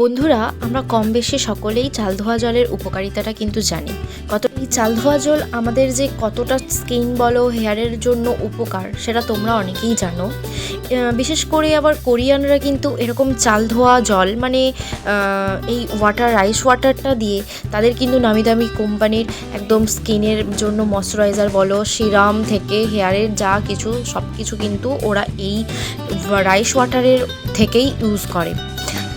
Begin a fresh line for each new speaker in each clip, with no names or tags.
বন্ধুরা, আমরা কম বেশি সকলেই চাল ধোয়া জলের উপকারিতাটা কিন্তু জানি। কত এই চাল ধোয়া জল আমাদের যে কতটা স্কিন বলো, হেয়ারের জন্য উপকার, সেটা তোমরা অনেকেই জানো। বিশেষ করে আবার কোরিয়ানরা কিন্তু এরকম চাল ধোয়া জল মানে এই ওয়াটার রাইস ওয়াটারটা দিয়ে তাদের কিন্তু নামি দামি কোম্পানির একদম স্কিনের জন্য ময়শ্চারাইজার বলো সিরাম থেকে হেয়ারের যা কিছু সব কিছু কিন্তু ওরা এই রাইস ওয়াটারের থেকেই ইউজ করে।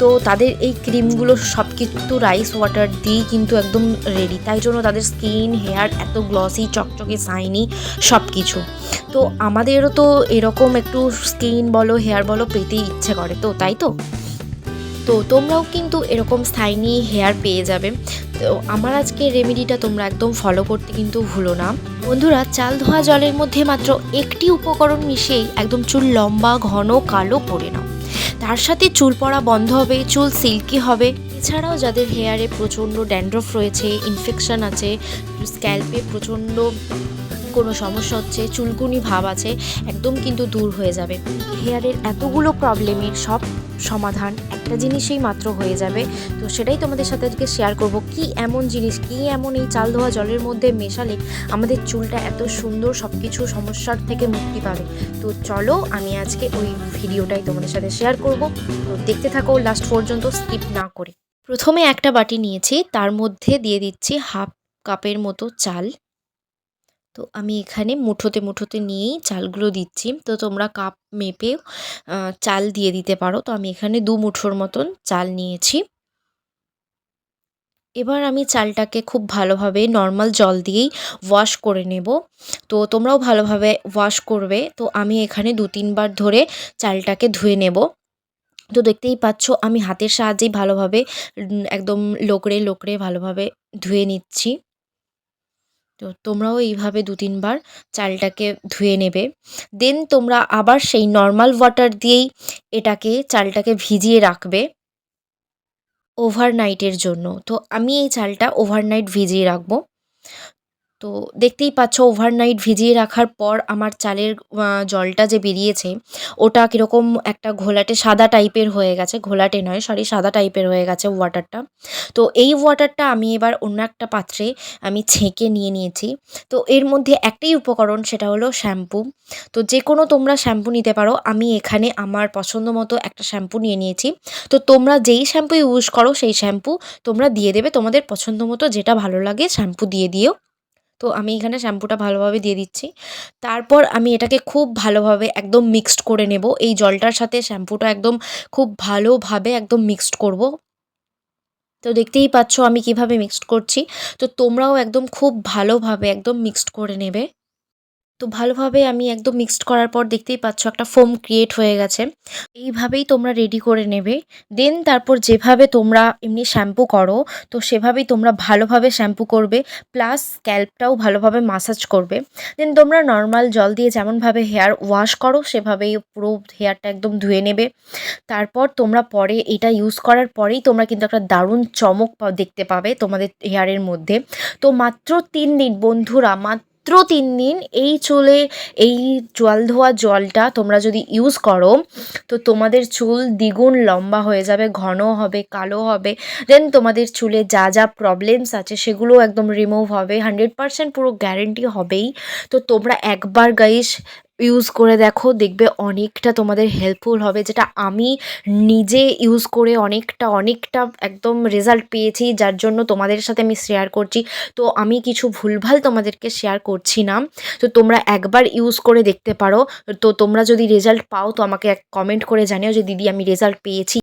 তো তাদের এই ক্রিমগুলো সব কিন্তু রাইস ওয়াটার দিয়েই কিন্তু একদম রেডি তাই জন্য তাদের স্কিন হেয়ার এত গ্লসি চকচকে সাইনি সব কিছু তো আমাদেরও তো এরকম একটু স্কিন বলো হেয়ার বলো পেতে ইচ্ছে করে তো, তাই তো? তো তোমরাও কিন্তু এরকম স্থায়ী হেয়ার পেয়ে যাবে। তো আমার আজকে রেমেডিটা তোমরা একদম ফলো করতে কিন্তু ভুলো না। বন্ধুরা, চাল ধোয়া জলের মধ্যে মাত্র একটি উপকরণ মিশিয়েই একদম চুল লম্বা, ঘন, কালো করে নাও। তার সাথে চুল পড়া বন্ধ হবে, চুল সিল্কি হবে। এছাড়াও যাদের হেয়ারে প্রচণ্ড ড্যান্ড্রফ রয়েছে ইনফেকশন আছে স্ক্যাল্পে প্রচণ্ড কোনো সমস্যা হচ্ছে, চুলকুনি ভাব আছে, একদম কিন্তু দূর হয়ে যাবে। হেয়ারের এতগুলো প্রবলেমের সব সমাধান একটা জিনিসেই মাত্র হয়ে যাবে। তো সেটাই তোমাদের সাথে আজকে শেয়ার করব, কি এমন জিনিস, কি এমন এই চাল ধোয়া জলের মধ্যে মেশালে আমাদের চুলটা এত সুন্দর সব কিছু সমস্যার থেকে মুক্তি পাবে। তো চলো আমি আজকে ওই ভিডিওটাই তোমাদের সাথে শেয়ার করব। তো দেখতে থাকো লাস্ট পর্যন্ত স্কিপ না করে। প্রথমে একটা বাটি নিয়েছি, তার মধ্যে দিয়ে দিচ্ছি হাফ কাপের মতো চাল। তো আমি এখানে মুঠোতে মুঠোতে নিয়েই চালগুলো দিচ্ছি। তো তোমরা কাপ মেপে চাল দিয়ে দিতে পারো। তো আমি এখানে দু মুঠোর মতন চাল নিয়েছি। এবার আমি চালটাকে খুব ভালোভাবে নর্মাল জল দিয়েই ওয়াশ করে নেব। তো তোমরাও ভালোভাবে ওয়াশ করবে। তো আমি এখানে দু তিনবার ধরে চালটাকে ধুয়ে নেব। তো দেখতেই পাচ্ছ, আমি হাতের সাহায্যেই ভালোভাবে একদম লোকড়ে লোকড়ে ভালোভাবে ধুয়ে নিচ্ছি। তো তোমরাও এইভাবে দু তিনবার চালটাকে ধুয়ে নেবে। দেন তোমরা আবার সেই নর্মাল ওয়াটার দিয়েই এটাকে, চালটাকে ভিজিয়ে রাখবে ওভারনাইটের জন্য। তো আমি এই চালটা ওভারনাইট ভিজিয়ে রাখব। তো দেখতেই পাচ্ছ ওভারনাইট ভিজিয়ে রাখার পর আমার চালের জলটা যে বেরিয়েছে, ওটা কীরকম একটা ঘোলাটে, সাদা টাইপের হয়ে গেছে। ঘোলাটে নয় সরি সাদা টাইপের হয়ে গেছে ওয়াটারটা তো এই ওয়াটারটা আমি এবার অন্য একটা পাত্রে আমি ছেঁকে নিয়ে নিয়েছি। তো এর মধ্যে একটাই উপকরণ, সেটা হলো শ্যাম্পু তো যে কোনো তোমরা শ্যাম্পু নিতে পারো, আমি এখানে আমার পছন্দ মতো একটা শ্যাম্পু নিয়ে নিয়েছি। তো তোমরা যেই শ্যাম্পু ইউজ করো, সেই শ্যাম্পু তোমরা দিয়ে দেবে। তোমাদের পছন্দ মতো যেটা ভালো লাগে শ্যাম্পু দিয়ে দিও। তো আমি এখানে শ্যাম্পুটা ভালোভাবে দিয়ে দিচ্ছি। তারপর আমি এটাকে খুব ভালোভাবে একদম মিক্সড করে নেব। এই জলটার সাথে শ্যাম্পুটা একদম খুব ভালোভাবে একদম মিক্সড করব। তো দেখতেই পাচ্ছ আমি কীভাবে মিক্সড করছি। তো তোমরাও একদম খুব ভালোভাবে একদম মিক্সড করে নেবে। তো ভালোভাবে আমি একদম মিক্সড করার পর দেখতেই পাচ্ছ একটা ফোম ক্রিয়েট হয়ে গেছে। এইভাবেই তোমরা রেডি করে নেবে। দেন তারপর যেভাবে তোমরা এমনি শ্যাম্পু করো, তো সেভাবেই তোমরা ভালোভাবে শ্যাম্পু করবে প্লাস স্ক্যাল্পটাও ভালোভাবে মাসাজ করবে। দেন তোমরা নর্মাল জল দিয়ে যেমনভাবে হেয়ার ওয়াশ করো, সেভাবেই পুরো হেয়ারটা একদম ধুয়ে নেবে। তারপর তোমরা পরে এটা ইউজ করার পরেই তোমরা কিন্তু একটা দারুণ চমক দেখতে পাবে তোমাদের হেয়ারের মধ্যে। তো মাত্র তিন দিন বন্ধুরা মাত্র তিন দিন এই চুলে, এই জল ধোয়া জলটা তোমরা যদি ইউজ করো, তো তোমাদের চুল দ্বিগুণ লম্বা হয়ে যাবে ঘন হবে, কালো হবে। দেন তোমাদের চুলে যা যা প্রবলেমস আছে সেগুলো একদম রিমুভ হবে। হান্ড্রেড পুরো গ্যারেন্টি হবেই। তো তোমরা একবার গাইস ইউজ করে দেখো, দেখবে অনেকটা তোমাদের হেল্পফুল হবে, যেটা আমি নিজে ইউজ করে অনেকটা অনেকটা একদম রেজাল্ট পেয়েছি, যার জন্য তোমাদের সাথে আমি শেয়ার করছি। তো আমি কিছু ভুলভাল তোমাদেরকে শেয়ার করছি না। তো তোমরা একবার ইউজ করে দেখতে পারো। তো তোমরা যদি রেজাল্ট পাও, তো আমাকে এক কমেন্ট করে জানিও যে, দিদি, আমি রেজাল্ট পেয়েছি।